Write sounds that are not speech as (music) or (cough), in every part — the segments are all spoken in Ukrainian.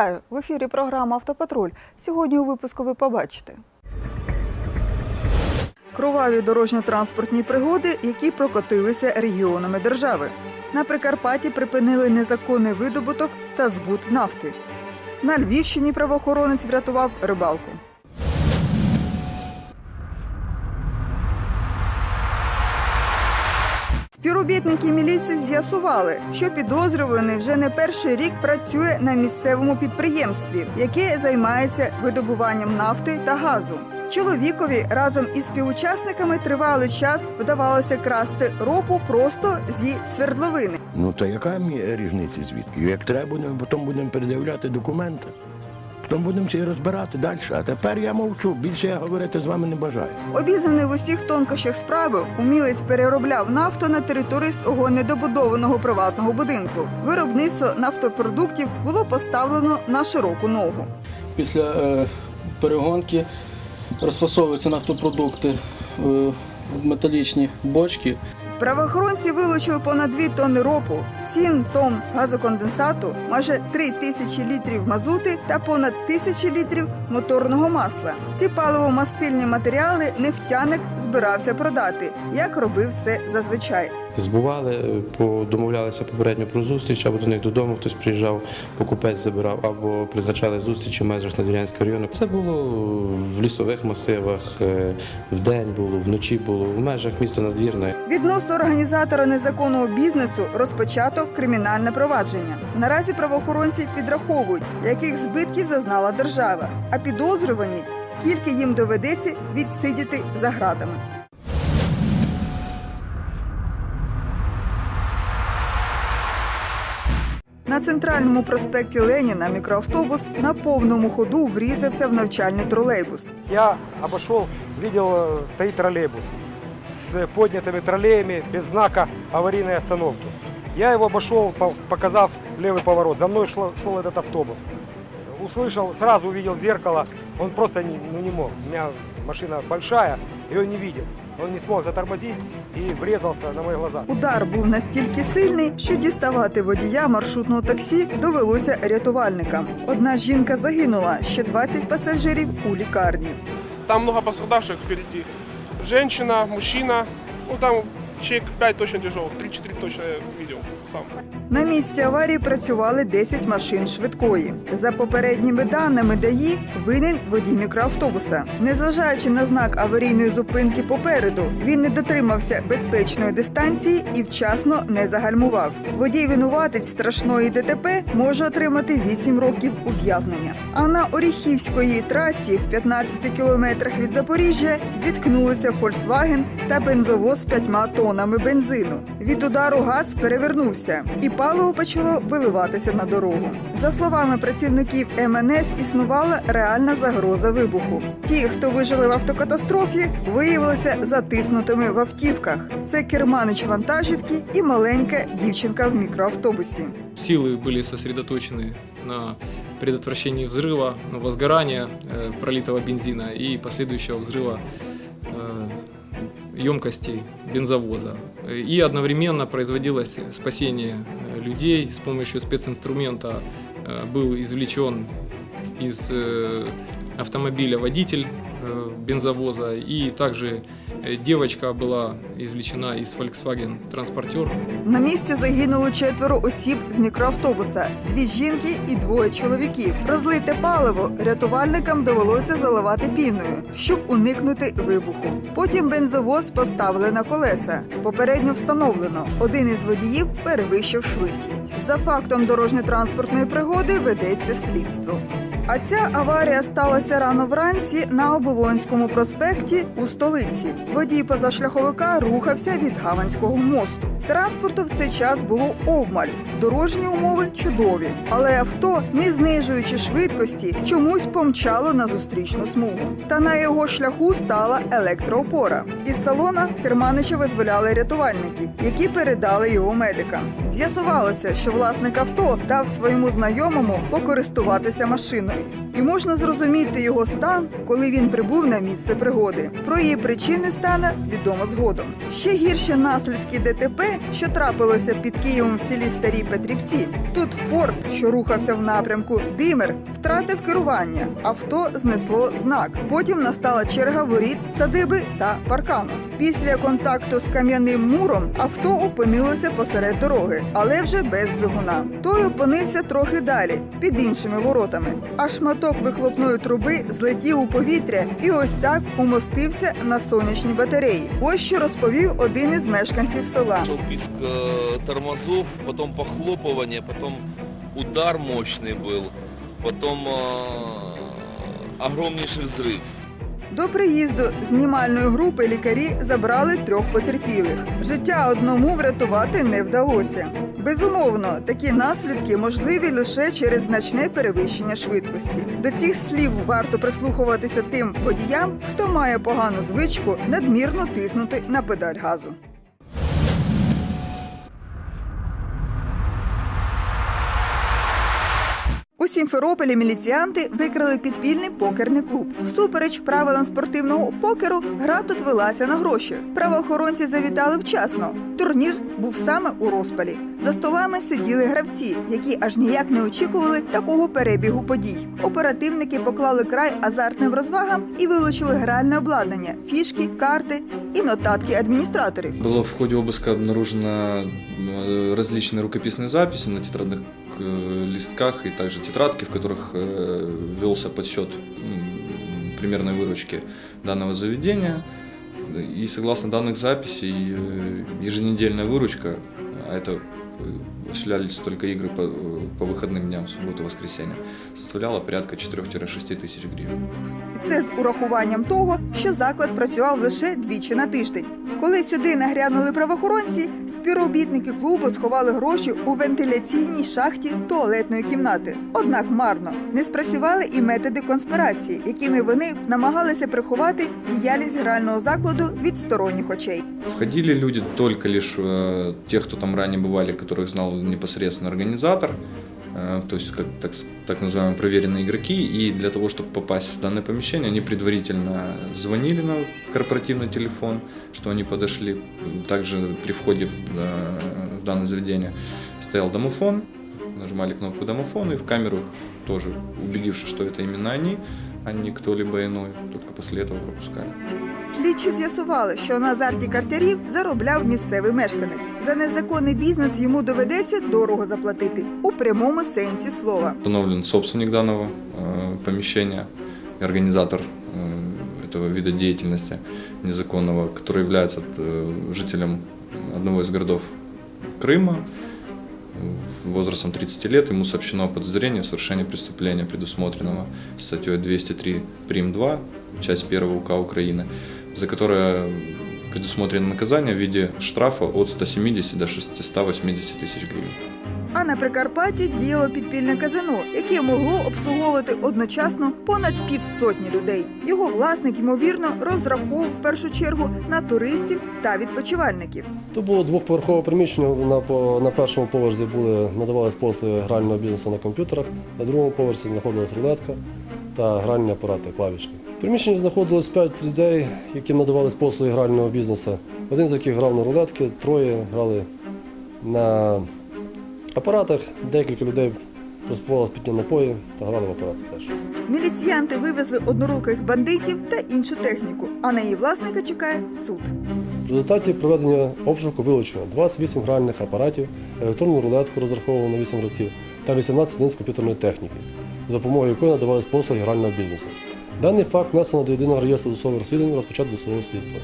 Вітаю в ефірі програма Автопатруль. Сьогодні у випуску ви побачите. Кроваві дорожньо-транспортні пригоди, які прокотилися регіонами держави. На Прикарпатті припинили незаконний видобуток та збут нафти. На Львівщині правоохоронець врятував рибалку. Співробітники міліції з'ясували, що підозрюваний вже не перший рік працює на місцевому підприємстві, яке займається видобуванням нафти та газу. Чоловікові разом із співучасниками тривалий час вдавалося красти ропу просто зі свердловини. Ну то яка різниця звідки? Як треба будемо, потім будемо передивляти документи. Потім будемо всі розбирати далі. А тепер я мовчу. Більше я говорити з вами не бажаю. Обізнаний в усіх тонкощах справи, умілець переробляв нафту на території свого недобудованого приватного будинку. Виробництво нафтопродуктів було поставлено на широку ногу. Після е, перегонки розфасовуються нафтопродукти е, в металічні бочки. Правоохоронці вилучили понад 2 тонни ропу, 7 тонн газоконденсату, майже 3 тисячі літрів мазути та понад тисячі літрів моторного масла. Ці паливо-мастильні матеріали нефтяник збирався продати, як робив це зазвичай. Збували, по- домовлялися попередньо про зустріч, або до них додому хтось приїжджав, покупець забирав, або призначали зустріч у межах Надвірянського району. Це було в лісових масивах, е, вдень було, вночі було, в межах міста Надвірної. Відносно організатора незаконного бізнесу розпочато кримінальне провадження. Наразі правоохоронці підраховують, яких збитків зазнала держава, а підозрювані, скільки їм доведеться відсидіти за гратами. На центральному проспекті Леніна мікроавтобус на повному ходу врізався в навчальний тролейбус. Я обошел, видел, э, стоит троллейбус с поднятыми троллеями, без знака аварийной остановки. Я его обошел, по- показав левый поворот. За мной шел, шел этот автобус. Услышал, сразу увидел зеркало. Он просто не, ну, не мог. У меня машина большая, и он не видел. Он не смог затормозить и врезался на мои глаза. Удар був настільки сильний, що діставати водія маршрутного таксі довелося рятувальникам. Одна жінка загинула, ще 20 пасажирів у лікарні. Там много пострадавших впереди. Женщина, мужчина. Ну там человек 5 точно тяжелых, 3-4 точно я видел. На місці аварії працювали 10 машин швидкої. За попередніми даними ДАІ, винен водій мікроавтобуса. Незважаючи на знак аварійної зупинки попереду, він не дотримався безпечної дистанції і вчасно не загальмував. Водій винуватець страшної ДТП може отримати 8 років ув'язнення. А на Оріхівської трасі в 15 кілометрах від Запоріжжя зіткнулися Volkswagen та бензовоз з п'ятьма тонами бензину. Від удару газ перевернувся, і паливо почало виливатися на дорогу. За словами працівників МНС, існувала реальна загроза вибуху. Ті, хто вижили в автокатастрофі, виявилися затиснутими в автівках. Це керманич вантажівки і маленька дівчинка в мікроавтобусі. Силы были сосредоточены на предотвращении взрыва, ну, возгорания э, пролитого бензина и последующего взрыва э, емкостей бензовоза. И одновременно производилось спасение э, людей с помощью специнструмента. э, Был извлечен из э, автомобиля водитель э, бензовоза и также э, девочка была извлечена из Volkswagen транспортер На місці загинуло четверо осіб з мікроавтобуса: дві жінки і двоє чоловіків. Розлите паливо рятувальникам довелося заливати піною, щоб уникнути вибуху. Потім бензовоз поставили на колеса. Попередньо встановлено, один із водіїв перевищив швидкість. За фактом дорожньо-транспортної пригоди ведеться слідство. А ця аварія сталася рано вранці на Оболонському проспекті у столиці. Водій позашляховика рухався від Гаванського мосту. Транспорту в цей час було обмаль. Дорожні умови чудові, але авто, не знижуючи швидкості, чомусь помчало на зустрічну смугу. Та на його шляху стала електроопора. Із салона керманича визволяли рятувальники, які передали його медикам. З'ясувалося, що власник авто дав своєму знайомому покористуватися машиною, і можна зрозуміти його стан, коли він прибув на місце пригоди. Про її причини стане відомо згодом. Ще гірші наслідки ДТП що трапилося під Києвом в селі Старі Петрівці. Тут Форд, що рухався в напрямку Димер, втратив керування. Авто знесло знак. Потім настала черга воріт, садиби та паркану. Після контакту з кам'яним муром авто опинилося посеред дороги, але вже без двигуна. Той опинився трохи далі, під іншими воротами. А шматок вихлопної труби злетів у повітря і ось так умостився на сонячній батареї. Ось що розповів один із мешканців села. Шел писк э, тормозов, потом похлопывание, потом удар мощный был, потом э, огромнейший взрыв. До приїзду знімальної групи лікарі забрали трьох потерпілих. Життя одному врятувати не вдалося. Безумовно, такі наслідки можливі лише через значне перевищення швидкості. До цих слів варто прислухуватися тим водіям, хто має погану звичку надмірно тиснути на педаль газу. Сімферополі міліціянти викрили підпільний покерний клуб. Всупереч правилам спортивного покеру, гра тут велася на гроші. Правоохоронці завітали вчасно. Турнір був саме у розпалі. За столами сиділи гравці, які аж ніяк не очікували такого перебігу подій. Оперативники поклали край азартним розвагам і вилучили гральне обладнання, фішки, карти і нотатки адміністраторів. Было в ходе обыска обнаружено э, различные рукописные записи на тетрадных э, листках и также тетрадки, в которых э, велся подсчет примерной выручки данного заведения. И согласно данных записей, э, еженедельная выручка, а это э, осуществлялись только игры по, э, по выходным дням, субботу, воскресенье, составляла порядка 4-6 тысяч гривен. І Це з урахуванням того, що заклад працював лише двічі на тиждень. Коли сюди нагрянули правоохоронці, співробітники клубу сховали гроші у вентиляційній шахті туалетної кімнати. Однак марно не спрацювали і методи конспірації, якими вони намагалися приховати діяльність грального закладу від сторонніх очей. Входили люди только лишь э, те, кто там ранее бывали, которых знал непосредственно организатор, э, то есть как, так, так называемые проверенные игроки. И для того, чтобы попасть в данное помещение, они предварительно звонили на корпоративный телефон, что они подошли. Также при входе в, э, в данное заведение стоял домофон, нажимали кнопку домофона и в камеру тоже, убедившись, что это именно они, а не кто-либо иной, только после этого пропускали. Слідчі з'ясували, що на азарті картярів заробляв місцевий мешканець. За незаконний бізнес йому доведеться дорого заплатити у прямому сенсі слова. Установлен собственник данного э, помещения и организатор э, этого вида деятельности незаконного, который является э, жителем одного из городов Крыма, э, возрастом 30 лет. Ему сообщено о подозрении в совершении преступления, предусмотренного статьей 203 прим. 2, часть 1 УК Украины, за которое предусмотрено наказание в виде штрафа от 170 до 680 тысяч гривен. А на Прикарпатті діяло підпільне казино, яке могло обслуговувати одночасно понад півсотні людей. Його власник, ймовірно, розраховував в першу чергу на туристів та відпочивальників. То було двохповерхове приміщення. На, на першому поверсі були надавались послуги грального бізнесу на комп'ютерах, на другому поверсі знаходилась рулетка та гральні апарати клавішні. В приміщенні знаходилось п'ять людей, яким надавались послуги грального бізнесу. Один з яких грав на рулетки, троє грали на апаратах, декілька людей розпивали спітні напої та грали в апарати теж. Міліціянти вивезли одноруких бандитів та іншу техніку, а на її власника чекає суд. В результаті проведення обшуку вилучено 28 гральних апаратів, електронну рулетку розраховану на 8 разів та 18 одиниць комп'ютерної техніки, за допомогою якої надавались послуги грального бізнесу. Даний факт внесено до єдиного реєстру досудового розслідування розпочатку досудового слідства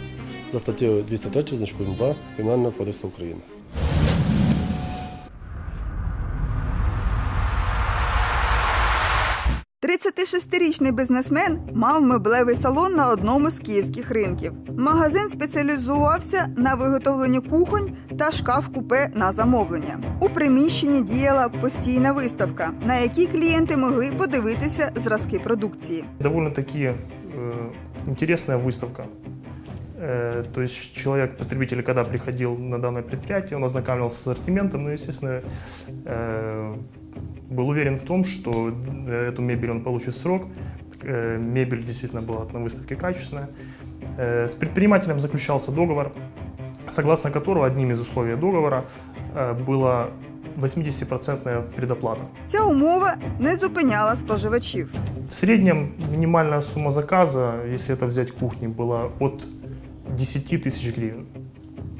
за статтєю 203 значком 2 Кримінального кодексу України. – 36-річний бізнесмен мав меблевий салон на одному з київських ринків. Магазин спеціалізувався на виготовленні кухонь та шкаф-купе на замовлення. У приміщенні діяла постійна виставка, на якій клієнти могли подивитися зразки продукції. довольно-таки э, интересная выставка. Э, то есть человек, потребитель, когда приходил на данное предприятие, он ознакомился с ассортиментом, ну, естественно, э, был уверен в том, что э, эту мебель он получит в срок. Э, мебель действительно была на выставке качественная. Э, с предпринимателем заключался договор согласно которого одним из условий договора э, была 80% предоплата. Ця умова не зупиняла споживачів. В среднем минимальная сумма заказа, если это взять кухни, была от 10 тысяч гривен.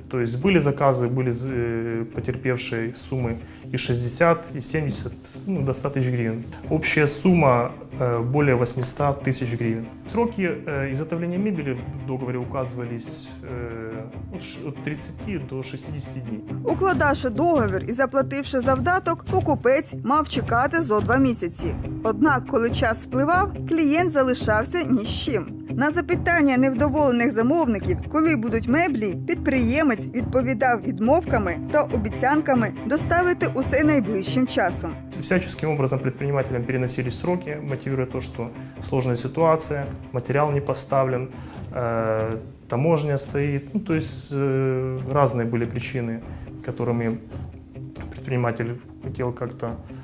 То есть были заказы, были э, потерпевшие суммы и 60, и 70, ну, до 100 тысяч гривен. Общая сумма э, более 800 тысяч гривен. Сроки э, изготовления мебели в- в договоре указывались э, от ш- от 30 до 60 дней. Укладавши договір і заплативши завдаток, покупець мав чекати зо два місяці. Однак, коли час спливав, клієнт залишався ні з чим. На запитання невдоволених замовників, коли будуть меблі, підприємець відповідав відмовками та обіцянками доставити усе найближчим часом. Всяческим образом предпринимателям переносились сроки, мотивируя то, что сложная ситуация, материал не поставлен, э, таможня стоит. Ну, то есть э, разные были причины, которыми предприниматель хотел как-то э,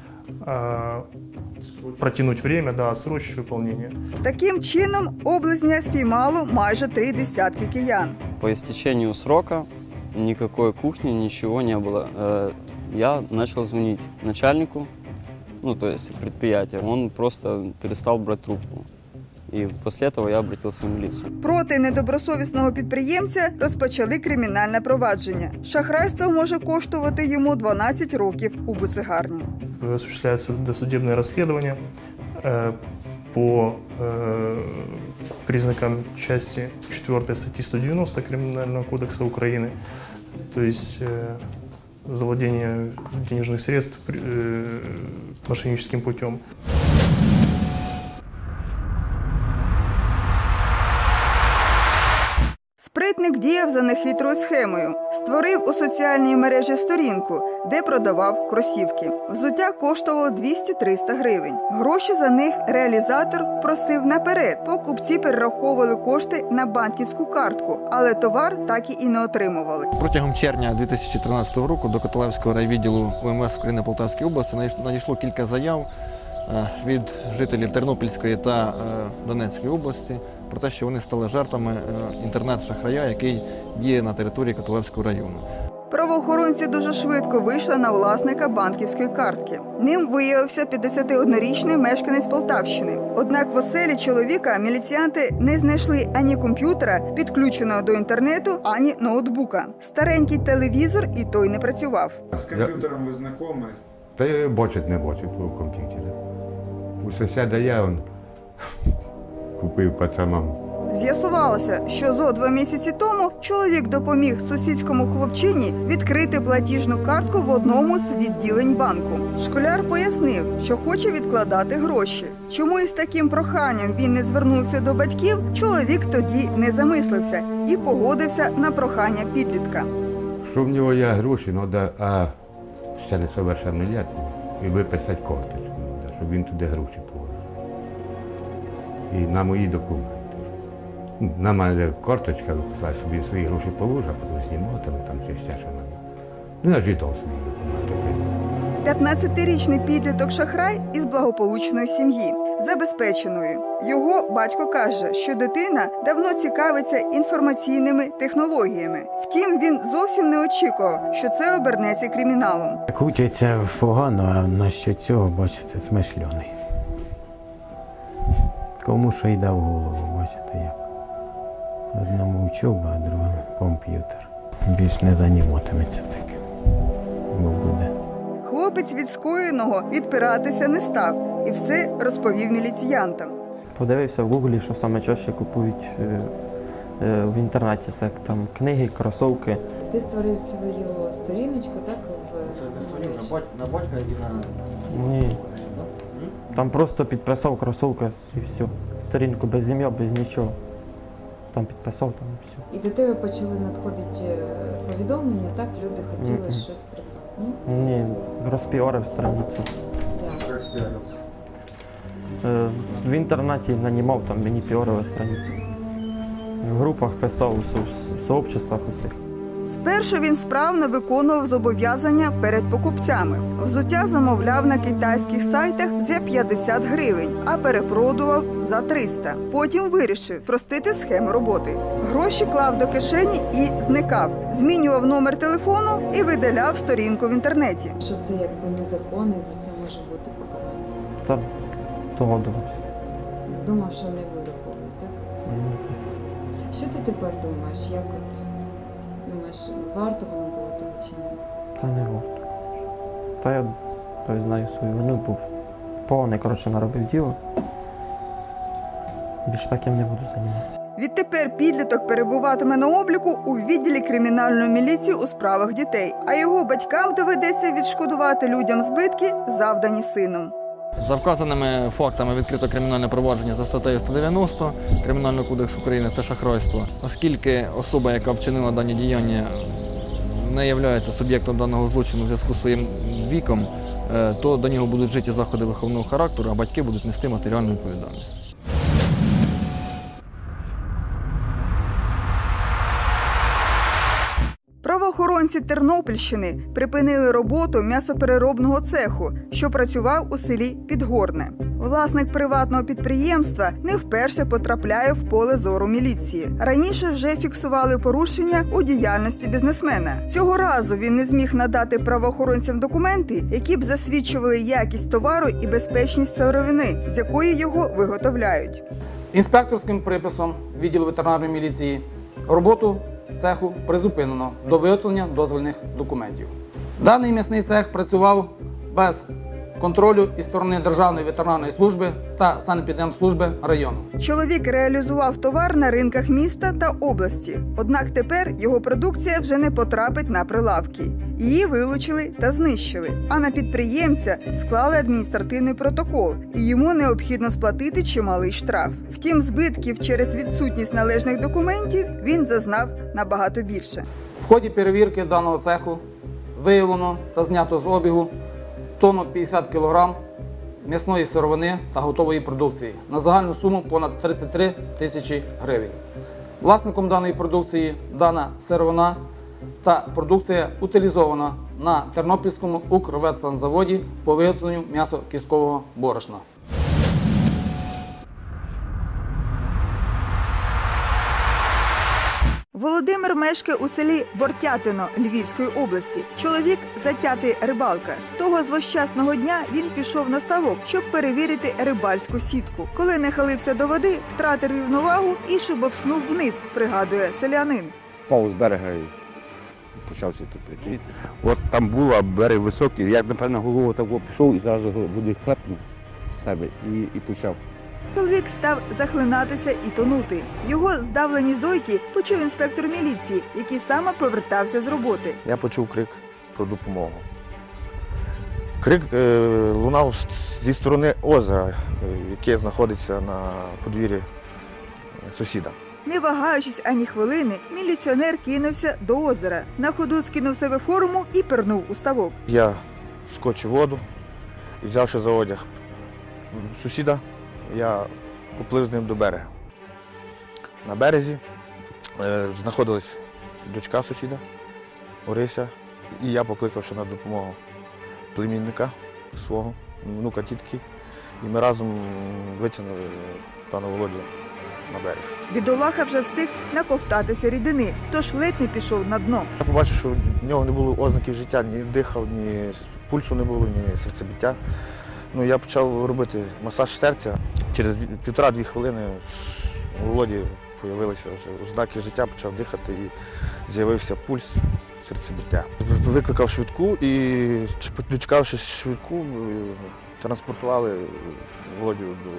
протянуть время, да, отсрочить выполнение. Таким чином, облизня спіймало майже три десятки киян. По истечению срока никакой кухни, ничего не было. Э, Я начал звонить начальнику, ну, то есть предприятия. Он просто перестал брать трубку. И после этого я обратился в милицию. Проти недобросовісного підприємця розпочали кримінальне провадження. Шахрайство може коштувати йому 12 років у буцегарні. Осуществляется досудебное расследование э, по э, признакам части 4 статьи 190 Криминального кодекса Украины, то есть э, завладение денежных средств при- э, мошенническим путем. Спритник діяв за нехитрою схемою. Створив у соціальній мережі сторінку, де продавав кросівки. Взуття коштувало 200-300 гривень. Гроші за них реалізатор просив наперед. Покупці перераховували кошти на банківську картку, але товар так і не отримували. Протягом червня 2013 року до Котелевського райвідділу УМС України Полтавської області надійшло кілька заяв е, від жителів Тернопільської та е, Донецької області про те, що вони стали жертвами е, інтернет-шахрая, який діє на території Котелевського району. Правоохоронці дуже швидко вийшли на власника банківської картки. Ним виявився 51-річний мешканець Полтавщини. Однак в оселі чоловіка міліціянти не знайшли ані комп'ютера, підключеного до інтернету, ані ноутбука. Старенький телевізор і той не працював. З комп'ютером ви знайомі? Та я бачить не бачить по комп'ютері. У сусіда я он купив пацанам. З'ясувалося, що зо два місяці тому чоловік допоміг сусідському хлопчині відкрити платіжну картку в одному з відділень банку. Школяр пояснив, що хоче відкладати гроші. Чому із таким проханням він не звернувся до батьків, чоловік тоді не замислився і погодився на прохання підлітка. Що в нього є гроші, треба, а ще не совершеннолетний, і виписати карточку, щоб він туди гроші. І на мої документи. На мене карточка виписала, щоб він свої гроші положив, а потім зніматиме там чи ще що нам. Ну, я ж віддав свої документи. прийняв. 15-річний підліток шахрай із благополучної сім'ї, забезпеченої. Його батько каже, що дитина давно цікавиться інформаційними технологіями. Втім, він зовсім не очікував, що це обернеться криміналом. Так учиться погано, а насчет цього, бачите, смишльоний. Кому що йде в голову, бачите як. Одному учоба, а другому комп'ютер. Більш не займатиметься таким. Бо буде. Хлопець від скоєного відпиратися не став і все розповів міліціянтам. Подивився в гуглі, що саме чаще купують е, е, в інтернеті. Це там книги, кросовки. Ти створив свою сторіночку, так? В На батька і на Ні. Там просто підписав кросовки і все. Сторінку без ім'я, без нічого. Там підписав, там і все. І до тебе почали надходити е, повідомлення, так? Люди хотіли Мгм. щось придбати. Ні? Ні, розпіарив страницю. Е, В інтернеті нанімав, там мені піарили страницю. В групах писав, у со- в сообществах усіх. Спершу він справно виконував зобов'язання перед покупцями. Взуття замовляв на китайських сайтах за 50 гривень, а перепродував за 300. Потім вирішив простити схему роботи. Гроші клав до кишені і зникав, змінював номер телефону і видаляв сторінку в інтернеті. Що це якби незаконно, і за це може бути покарання. Та догадувався. Думав, що не вираховують, так? Ну, так. Що ти тепер думаєш? Як от думаєш, варто воно було того чи ні? Та не варто. Та я признаю свою вину, був повний, коротше, наробив діло. Більш таким не буду займатися. Відтепер підліток перебуватиме на обліку у відділі кримінальної міліції у справах дітей, а його батькам доведеться відшкодувати людям збитки, завдані сином. За вказаними фактами відкрито кримінальне провадження за статтею 190 Кримінального кодексу України це шахрайство. Оскільки особа, яка вчинила дані діяння, не є суб'єктом даного злочину в зв'язку з своїм віком, е, то до нього будуть вжиті заходи виховного характеру, а батьки будуть нести матеріальну відповідальність. Правоохоронці Тернопільщини припинили роботу м'ясопереробного цеху, що працював у селі Підгорне. Власник приватного підприємства не вперше потрапляє в поле зору міліції. Раніше вже фіксували порушення у діяльності бізнесмена. Цього разу він не зміг надати правоохоронцям документи, які б засвідчували якість товару і безпечність сировини, з якої його виготовляють. Інспекторським приписом відділу ветеринарної міліції роботу цеху призупинено до виготовлення дозвольних документів. Даний м'ясний цех працював без контролю із сторони Державної ветеринарної служби та санепідемслужби району. Чоловік реалізував товар на ринках міста та області. Однак тепер його продукція вже не потрапить на прилавки. Її вилучили та знищили. А на підприємця склали адміністративний протокол, і йому необхідно сплатити чималий штраф. Втім, збитків через відсутність належних документів він зазнав набагато більше. В ході перевірки даного цеху виявлено та знято з обігу тонну 50 кг м'ясної сировини та готової продукції на загальну суму понад 33 тисячі гривень. Власником даної продукції дана сировина та продукція утилізована на Тернопільському Укрветсанзаводі по виготовленню м'ясо-кісткового борошна. Володимир мешкає у селі Бортятино Львівської області. Чоловік затятий рибалка. Того злощасного дня він пішов на ставок, щоб перевірити рибальську сітку. Коли нахилився до води, втратив рівновагу і шибовснув вниз, пригадує селянин. впав з берега і почався топити. От там було, а берег високий. Я, напевно, голову так пішов і зразу води хлепнув себе і, і почав. Чоловік став захлинатися і тонути. Його здавлені зойки почув інспектор міліції, який саме повертався з роботи. Я почув крик про допомогу. Крик е, лунав зі сторони озера, е, яке знаходиться на подвір'ї сусіда. Не вагаючись ані хвилини, міліціонер кинувся до озера. На ходу скинув себе форму і пирнув у ставок. Я скочив воду і взявши за одяг сусіда, я поплив з ним до берега. На березі е, знаходилась дочка сусіда Орися, і я покликавши на допомогу племінника свого, внука тітки, і ми разом витягнули пана Володю на берег. Бідолаха вже встиг наковтатися рідини, тож ледь не пішов на дно. Я побачив, що в нього не було ознаків життя, ні дихав, ні пульсу не було, ні серцебиття. Ну, я почав робити масаж серця. Через півтора-дві хвилини у Володі з'явилися ознаки життя, почав дихати і з'явився пульс, серцебиття. Викликав швидку і, дочекавшись швидку, транспортували Володю до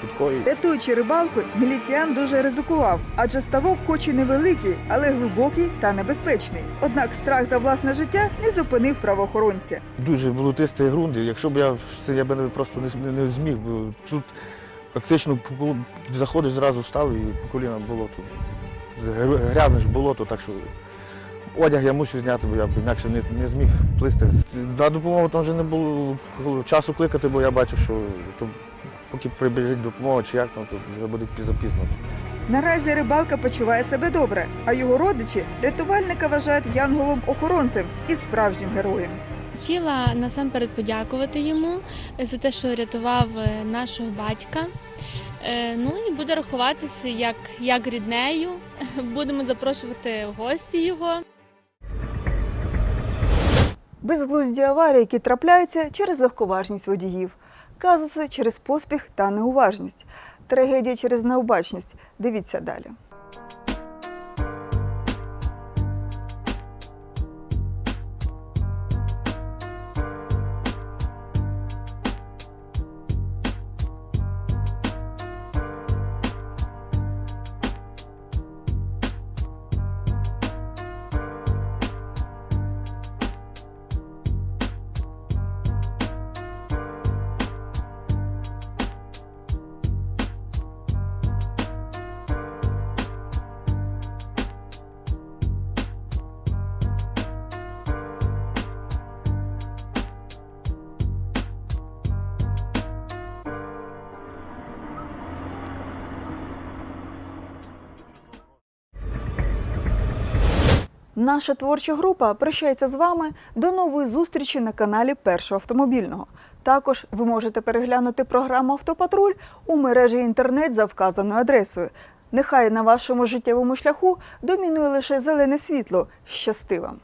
швидкої. Рятуючи рибалку, міліціян дуже ризикував, адже ставок, хоч і невеликий, але глибокий та небезпечний. Однак страх за власне життя не зупинив правоохоронця. Дуже болотистий ґрунт. Якщо б я я б просто не, не зміг, бо тут практично заходиш зразу встав і по коліна болото. Гр- Грязне ж болото, так що одяг я мусив зняти, бо я б інакше не, не зміг плисти. На допомогу там вже не було часу кликати, бо я бачив, що то, поки прибіжить допомога чи як там, то вже буде запізно. Наразі рибалка почуває себе добре, а його родичі рятувальника вважають янголом-охоронцем і справжнім героєм. Хотіла насамперед подякувати йому за те, що рятував е, нашого батька. Е, Ну і буде рахуватися як, як ріднею. (laughs) Будемо запрошувати гості його. Безглузді аварії, які трапляються через легковажність водіїв, казуси через поспіх та неуважність, трагедія через необачність. Дивіться далі. Наша творча група прощається з вами до нової зустрічі на каналі Першого автомобільного. Також ви можете переглянути програму Автопатруль у мережі інтернет за вказаною адресою. Нехай на вашому життєвому шляху домінує лише зелене світло. Щасти вам!